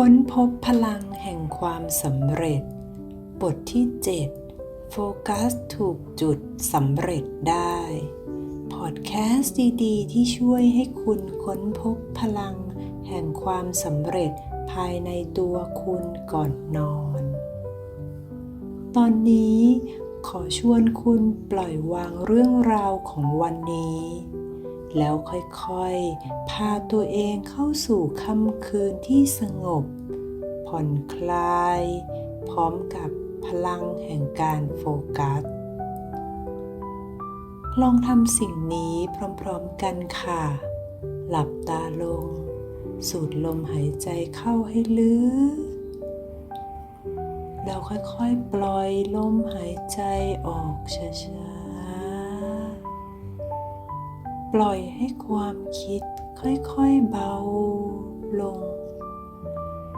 ค้นพบพลังแห่งความสำเร็จ บทที่ 7 โฟกัสถูกจุดสำเร็จได้ พอดแคสต์ดีๆ ที่ช่วยให้คุณค้นพบพลัง แห่งความสำเร็จภายในตัวคุณก่อนนอน ตอนนี้ขอชวนคุณปล่อยวางเรื่องราวของวันนี้ แล้วค่อยๆ พาตัวเองเข้าสู่ค่ำคืนที่สงบ ผ่อนคลาย พร้อมกับพลังแห่งการโฟกัส ลองทำสิ่งนี้พร้อมๆกันค่ะ หลับตาลง สูดลมหายใจเข้าให้ลึก แล้วค่อยๆ ปล่อยลมหายใจออกช้าๆ ปล่อยให้ความคิดค่อยๆเบาลง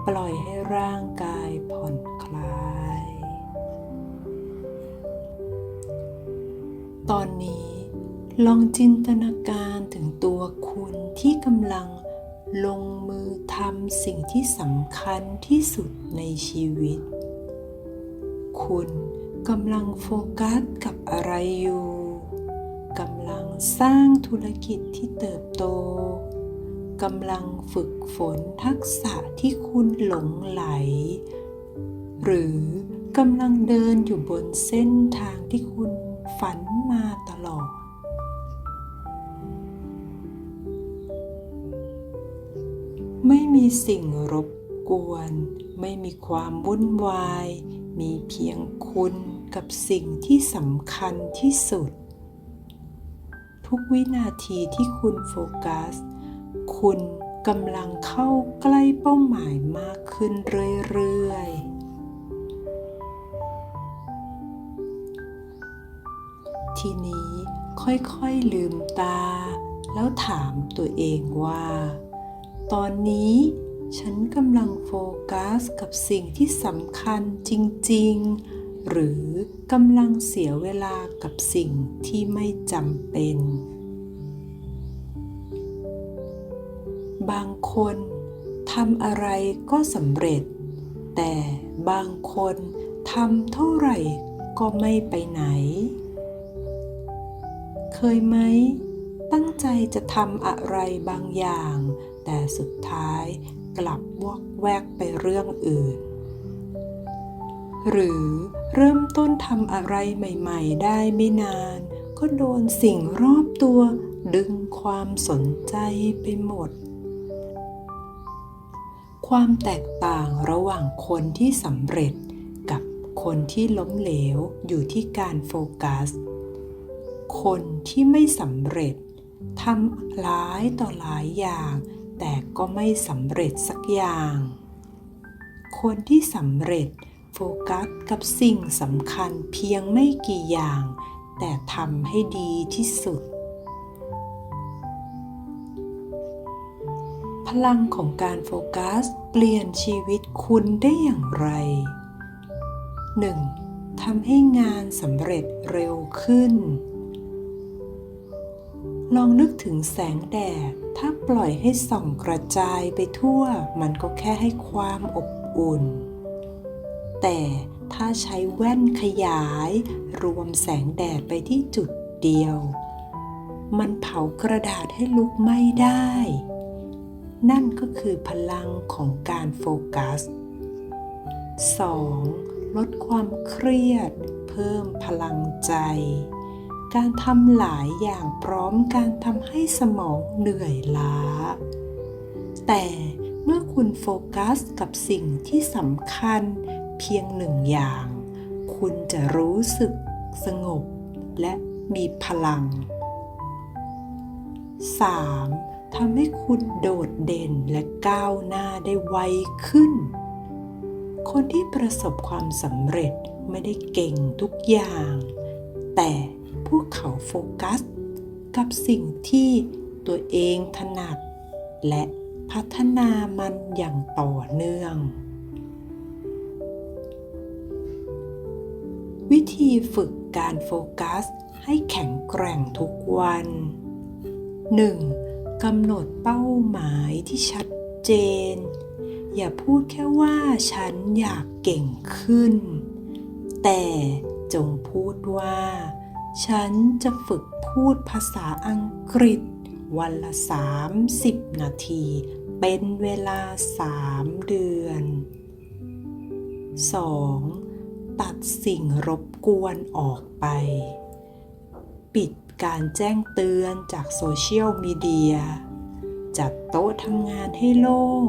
ปล่อยให้ร่างกายผ่อนคลาย ตอนนี้ลองจินตนาการถึงตัวคุณที่กำลังลงมือทำสิ่งที่สำคัญที่สุดในชีวิต คุณกำลังโฟกัสกับอะไรอยู่ กำลังสร้างธุรกิจที่เติบโตกำลังฝึกฝนทักษะที่คุณหลงไหล หรือกำลังเดินอยู่บนเส้นทางที่คุณฝันมาตลอด ไม่มีสิ่งรบกวน ไม่มีความวุ่นวาย มีเพียงคุณกับสิ่งที่สำคัญที่สุด ทุกวินาทีที่คุณโฟกัส คุณกำลังเข้าใกล้เป้าหมายมากขึ้นเรื่อยๆ ทีนี้ค่อยๆลืมตา แล้วถามตัวเองว่า ตอนนี้ฉันกำลังโฟกัสกับสิ่งที่สำคัญจริง ๆ หรือกำลังเสียเวลากับสิ่งที่ไม่จำเป็น บางคนทำอะไรก็สำเร็จ แต่บางคนทำเท่าไหร่ก็ไม่ไปไหน เคยไหม ตั้งใจจะทำอะไรบางอย่าง แต่สุดท้ายกลับวอกแวกไปเรื่องอื่น หรือเริ่มต้นทำอะไรใหม่ ๆ ได้ไม่นาน ก็โดนสิ่งรอบตัว ดึงความสนใจไปหมด ความแตกต่างระหว่างคนที่สำเร็จกับคนที่ล้มเหลวอยู่ที่การโฟกัส คนที่ไม่สำเร็จทำหลายต่อหลายอย่าง แต่ก็ไม่สำเร็จสักอย่าง คนที่สำเร็จ โฟกัสกับสิ่งสำคัญเพียงไม่กี่อย่าง แต่ทำให้ดีที่สุด พลังของการโฟกัสเปลี่ยนชีวิตคุณได้อย่างไร 1. ทำให้งานสำเร็จเร็วขึ้น ลองนึกถึงแสงแดด ถ้าปล่อยให้ส่องกระจายไปทั่ว มันก็แค่ให้ความอบอุ่น แต่ถ้าใช้แว่นขยาย รวมแสงแดดไปที่จุดเดียว มันเผากระดาษให้ลุกไหม้ได้ นั่นก็คือพลังของการโฟกัส 2. ลดความเครียด เพิ่มพลังใจ การทำหลายอย่างพร้อมการทำให้สมองเหนื่อยล้า แต่เมื่อคุณโฟกัสกับสิ่งที่สำคัญ เพียงหนึ่งอย่าง คุณจะรู้สึกสงบและมีพลัง 3. ทำให้คุณโดดเด่นและก้าวหน้าได้ไวขึ้น คนที่ประสบความสำเร็จไม่ได้เก่งทุกอย่าง แต่พวกเขาโฟกัส กับสิ่งที่ตัวเองถนัด และพัฒนามันอย่างต่อเนื่อง วิธีฝึกการโฟกัส ให้แข็งแกร่งทุกวัน 1. กำหนดเป้าหมายที่ชัดเจน อย่าพูดแค่ว่าฉันอยากเก่งขึ้น แต่จงพูดว่า ฉันจะฝึกพูดภาษาอังกฤษ วันละ 30 นาที เป็นเวลา 3 เดือน 2. สิ่งรบกวนออกไป ปิดการแจ้งเตือนจากโซเชียลมีเดีย จัดโต๊ะทำงานให้โล่ง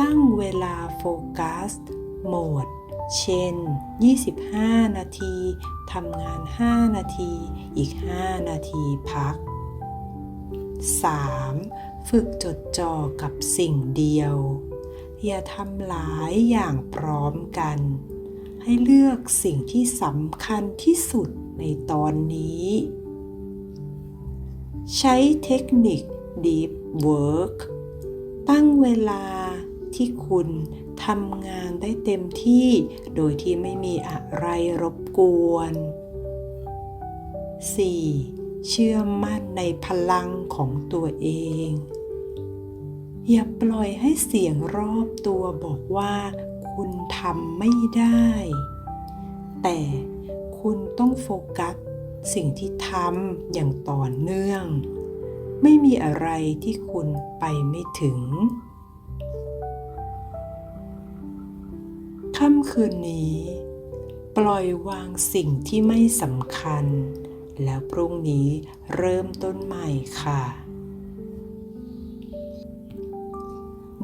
ตั้งเวลาโฟกัสโหมด เช่น 25 นาทีทำงาน 5 นาที อีก 5 นาทีพัก 3. ฝึกจดจ่อกับสิ่งเดียว อย่าทำหลายอย่างพร้อมกัน ให้เลือกสิ่งที่สำคัญที่สุดในตอนนี้ ใช้เทคนิค Deep Work ตั้งเวลาที่คุณทำงานได้เต็มที่โดยที่ไม่มีอะไรรบกวน 4. เชื่อมั่นในพลังของตัวเอง อย่าปล่อยให้เสียงรอบตัวบอกว่า คุณทำไม่ได้ แต่คุณต้องโฟกัสสิ่งที่ทำอย่างต่อเนื่อง ไม่มีอะไรที่คุณไปไม่ถึงค่ำคืนนี้ ปล่อยวางสิ่งที่ไม่สำคัญ แล้วพรุ่งนี้เริ่มต้นใหม่ค่ะ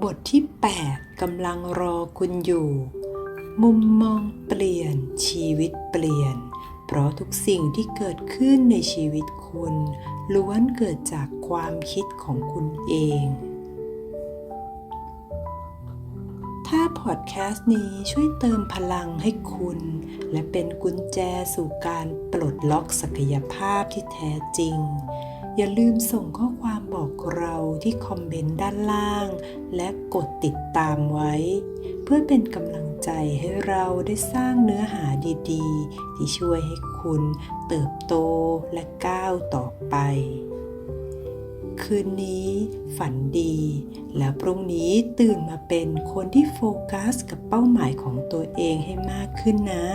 บทที่ 8กำลังรอคุณอยู่ มุมมองเปลี่ยนชีวิตเปลี่ยน เพราะทุกสิ่งที่เกิดขึ้นในชีวิตคุณ ล้วนเกิดจากความคิดของคุณเอง ถ้าพอดแคสต์นี้ช่วยเติมพลังให้คุณ และเป็นกุญแจสู่การปลดล็อกศักยภาพที่แท้จริง อย่าลืมส่งข้อความบอกเราที่คอมเมนต์ด้านล่าง และกดติดตามไว้ เพื่อเป็นกำลังใจให้เราได้สร้างเนื้อหาดีๆ ที่ช่วยให้คุณเติบโตและก้าวต่อไป คืนนี้ฝันดี แล้วพรุ่งนี้ตื่นมาเป็นคนที่โฟกัสกับเป้าหมายของตัวเองให้มากขึ้นนะ